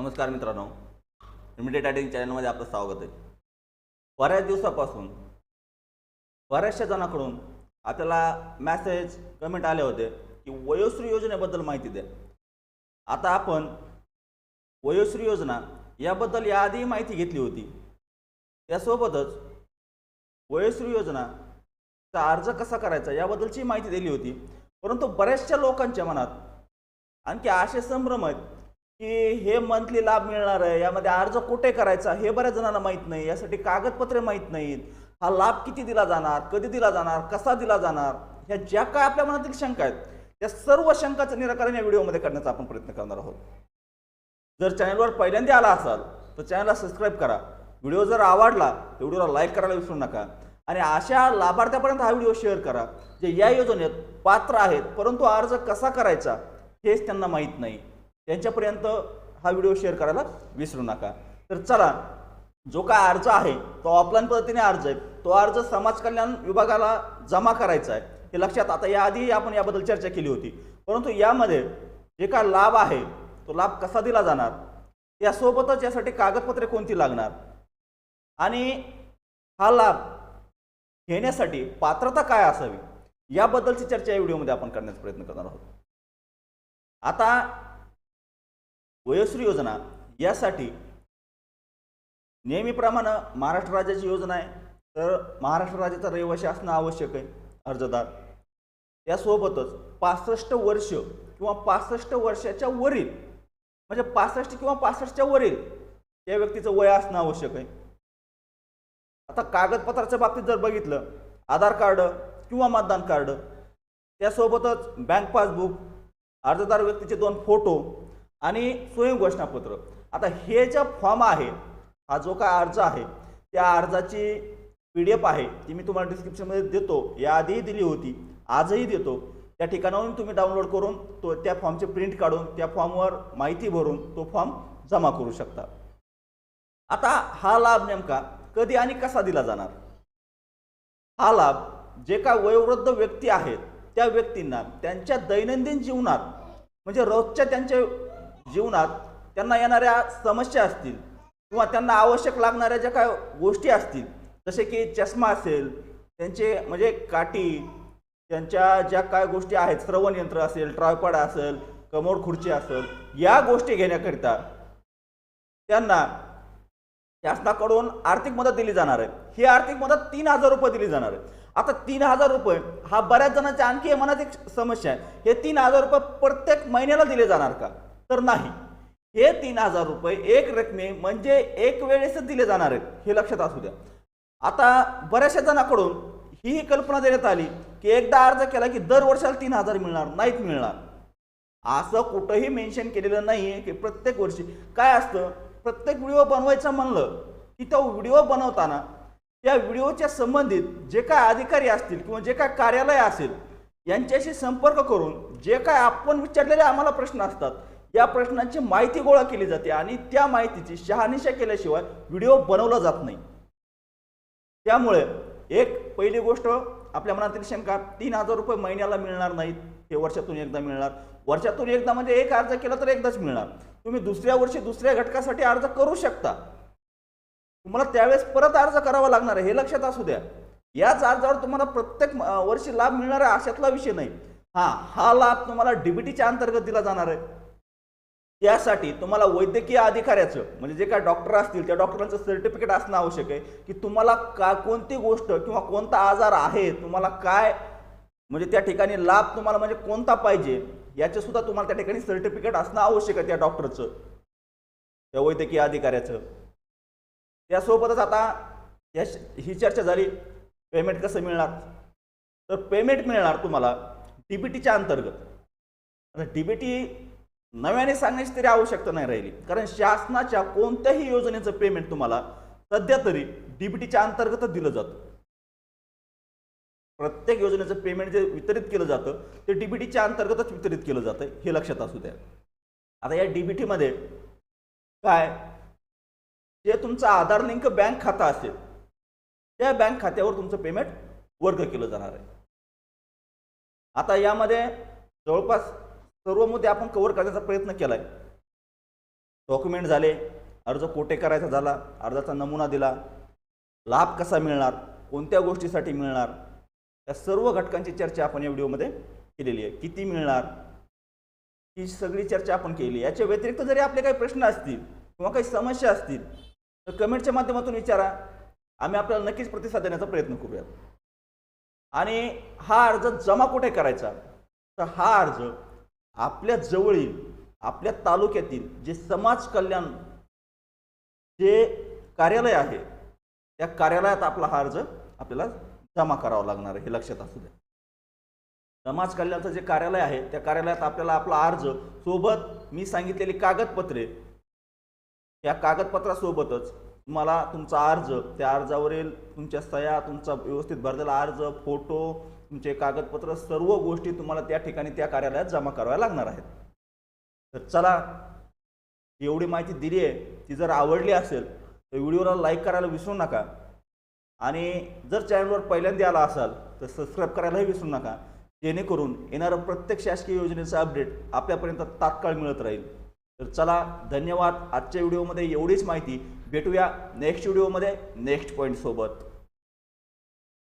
नमस्कार मित्रांनो. लिमिटेड ॲटिंग चॅनलमध्ये आपलं स्वागत आहे. बऱ्याच दिवसापासून बऱ्याचशा जणांकडून आपल्याला मॅसेज कमेंट आले होते की वयोश्री योजनेबद्दल माहिती द्या. आता आपण वयोश्री योजना याबद्दल याआधी माहिती घेतली होती. त्यासोबतच वयोश्री योजनाचा अर्ज कसा करायचा याबद्दलची माहिती दिली होती. परंतु बऱ्याचशा लोकांच्या मनात आणखी असे संभ्रम आहेत की हे मंथली लाभ मिळणार आहे यामध्ये अर्ज कुठे करायचा हे बऱ्याच जणांना माहीत नाही यासाठी कागदपत्रे माहीत नाहीत. हा लाभ किती दिला जाणार कधी दिला जाणार कसा दिला जाणार ह्या ज्या काय आपल्या मनातील शंका आहेत त्या सर्व शंकाचं निराकरण या व्हिडिओमध्ये करण्याचा आपण प्रयत्न करणार आहोत. जर चॅनलवर पहिल्यांदा आला असाल तर चॅनलला सबस्क्राईब करा. व्हिडिओ जर आवडला तर व्हिडिओला लाईक करायला विसरू नका. आणि अशा लाभार्थ्यापर्यंत हा व्हिडिओ शेअर करा जे या योजनेत पात्र आहेत परंतु अर्ज कसा करायचा हेच त्यांना माहीत नाही. त्यांच्यापर्यंत हा व्हिडिओ शेअर करायला विसरू नका. तर चला जो काय अर्ज आहे तो ऑफलाईन पद्धतीने अर्ज आहे. तो अर्ज समाज कल्याण विभागाला जमा करायचा आहे. हे लक्षात आता याआधी आपण याबद्दल चर्चा केली होती. परंतु यामध्ये जे काय लाभ आहे तो लाभ कसा दिला जाणार? यासोबतच यासाठी कागदपत्रे कोणती लागणार? आणि हा लाभ घेण्यासाठी पात्रता काय असावी? याबद्दलची चर्चा या व्हिडिओमध्ये आपण करण्याचा प्रयत्न करणार आहोत. आता वयोश्री योजना यासाठी नेहमीप्रमाणे महाराष्ट्र राज्याची योजना आहे. तर महाराष्ट्र राज्याचा रहिवासी असणं आवश्यक आहे अर्जदार. त्यासोबतच पासष्ट वर्ष किंवा पासष्ट वर्षाच्या वरील म्हणजे पासष्ट किंवा पासष्टच्या वरील त्या व्यक्तीचं वय असणं आवश्यक आहे. आता कागदपत्राच्या बाबतीत जर बघितलं आधार कार्ड किंवा मतदान कार्ड त्यासोबतच बँक पासबुक अर्जदार व्यक्तीचे दोन फोटो आणि स्वयं घोषणापत्र. आता हे ज्या फॉर्म आहे हा जो काय अर्ज आहे त्या अर्जाची पी डी एफ आहे ती मी तुम्हाला डिस्क्रिप्शनमध्ये देतो. याआधीही दिली होती आजही देतो. त्या ठिकाणाहून तुम्ही डाउनलोड करून तो त्या फॉर्मचे प्रिंट काढून त्या फॉर्मवर माहिती भरून तो फॉर्म जमा करू शकता. आता हा लाभ नेमका कधी आणि कसा दिला जाणार? हा लाभ जे काय वयोवृद्ध व्यक्ती आहेत त्या व्यक्तींना त्यांच्या दैनंदिन जीवनात म्हणजे रोजच्या त्यांच्या जीवनात त्यांना येणाऱ्या समस्या असतील किंवा त्यांना आवश्यक लागणाऱ्या ज्या काय गोष्टी असतील जसे की चष्मा असेल त्यांचे म्हणजे काठी त्यांच्या ज्या काय गोष्टी आहेत श्रवण यंत्र असेल ट्रायपॉड असेल कमोड खुर्ची असेल या गोष्टी घेण्याकरिता त्यांना शासनाकडून आर्थिक मदत दिली जाणार आहे. ही आर्थिक मदत तीन हजार रुपये दिली जाणार आहे. आता तीन हजार रुपये हा बऱ्याच जणांच्या आणखी मनात एक समस्या आहे. हे तीन हजार रुपये प्रत्येक महिन्याला दिले जाणार का? तर नाही. हे तीन हजार रुपये एक रकमे म्हणजे एक वेळेस दिले जाणार आहेत हे लक्षात असू द्या. आता बऱ्याचशा जणांकडून ही कल्पना देण्यात आली की एकदा अर्ज केला की दर वर्षाला तीन हजार मिळणार नाहीत मिळणार. असं कुठंही मेन्शन केलेलं नाही आहे की प्रत्येक वर्षी. काय असतं? प्रत्येक व्हिडिओ बनवायचं म्हणलं की तो व्हिडिओ बनवताना त्या व्हिडिओच्या संबंधित जे काय अधिकारी असतील किंवा जे काय कार्यालय असेल यांच्याशी संपर्क करून जे काय आपण विचारलेले आम्हाला प्रश्न असतात या प्रश्नांची माहिती गोळा केली जाते आणि त्या माहितीची शहानिशा केल्याशिवाय व्हिडिओ बनवला जात नाही. त्यामुळे एक पहिली गोष्ट आपल्या मनातील शंका तीन हजार रुपये महिन्याला मिळणार नाहीत हे वर्षातून एकदा मिळणार. वर्षातून एकदा म्हणजे एक अर्ज केला तर एकदाच मिळणार. तुम्ही दुसऱ्या वर्षी दुसऱ्या घटकासाठी अर्ज करू शकता. तुम्हाला त्यावेळेस परत अर्ज करावा लागणार आहे हे लक्षात असू द्या. याच अर्जावर तुम्हाला प्रत्येक वर्षी लाभ मिळणार आहे अशातला विषय नाही. हा हा लाभ तुम्हाला डीबीटीच्या अंतर्गत दिला जाणार आहे. यासाठी तुम्हाला वैद्यकीय अधिकाऱ्याचं म्हणजे जे काय डॉक्टर असतील त्या डॉक्टरांचं सर्टिफिकेट असणं आवश्यक आहे की तुम्हाला का कोणती गोष्ट किंवा कोणता आजार आहे तुम्हाला काय म्हणजे त्या ठिकाणी लाभ तुम्हाला म्हणजे कोणता पाहिजे याचे सुद्धा तुम्हाला त्या ठिकाणी सर्टिफिकेट असणं आवश्यक आहे त्या डॉक्टरचं त्या वैद्यकीय अधिकाऱ्याचं. त्यासोबतच आता या ही चर्चा झाली पेमेंट कसं मिळणार? तर पेमेंट मिळणार तुम्हाला डीबीटीच्या अंतर्गत. आता डीबीटी नव्याने सांगण्याची तरी आवश्यकता नाही राहिली. कारण शासनाच्या कोणत्याही योजनेचं पेमेंट तुम्हाला सध्या तरी डीबीटीच्या अंतर्गत दिलं जातं. प्रत्येक योजनेचं पेमेंट जे वितरित केलं जातं ते डीबीटीच्या अंतर्गतच वितरित केलं जातं हे लक्षात असू द्या. आता या डीबीटीमध्ये काय? जे तुमचं आधार लिंक बँक खाता असेल त्या बँक खात्यावर तुमचं पेमेंट वर्ग केलं जाणार आहे. आता यामध्ये जवळपास सर्व मुद्दे आपण कव्हर करण्याचा प्रयत्न केला आहे डॉक्युमेंट झाले अर्ज कोठे करायचा झाला अर्जाचा नमुना दिला लाभ कसा मिळणार कोणत्या गोष्टीसाठी मिळणार या सर्व घटकांची चर्चा आपण या व्हिडिओमध्ये केलेली आहे. किती मिळणार ही सगळी चर्चा आपण केली याच्या व्यतिरिक्त जरी आपले काही प्रश्न असतील किंवा काही समस्या असतील तर कमेंटच्या माध्यमातून विचारा. आम्ही आपल्याला नक्कीच प्रतिसाद देण्याचा प्रयत्न करूयात. आणि हा अर्ज जमा कुठे करायचा? तर हा अर्ज आपल्या जवळील आपल्या तालुक्यातील जे समाज कल्याण जे कार्यालय आहे त्या कार्यालयात आपला हा अर्ज आपल्याला जमा करावा लागणार आहे हे लक्षात असू द्या. समाज कल्याणचं जे कार्यालय आहे त्या कार्यालयात आपल्याला आपला अर्ज सोबत मी सांगितलेली कागदपत्रे या कागदपत्रासोबतच तुम्हाला तुमचा अर्ज त्या अर्जावरील तुमच्या सह्या तुमचा व्यवस्थित भरलेला अर्ज फोटो तुमचे कागदपत्र सर्व गोष्टी तुम्हाला त्या ठिकाणी त्या कार्यालयात जमा कराव्या लागणार आहेत. तर चला एवढी माहिती दिली आहे. ती जर आवडली असेल तर व्हिडिओला लाईक करायला विसरू नका. आणि जर चॅनलवर पहिल्यांदा आला असाल तर सबस्क्राईब करायलाही विसरू नका. जेणेकरून येणारं प्रत्येक शासकीय योजनेचं अपडेट आपल्यापर्यंत तात्काळ मिळत राहील. तर चला धन्यवाद. आजच्या व्हिडिओमध्ये एवढीच माहिती. भेटूया नेक्स्ट व्हिडिओमध्ये नेक्स्ट पॉईंटसोबत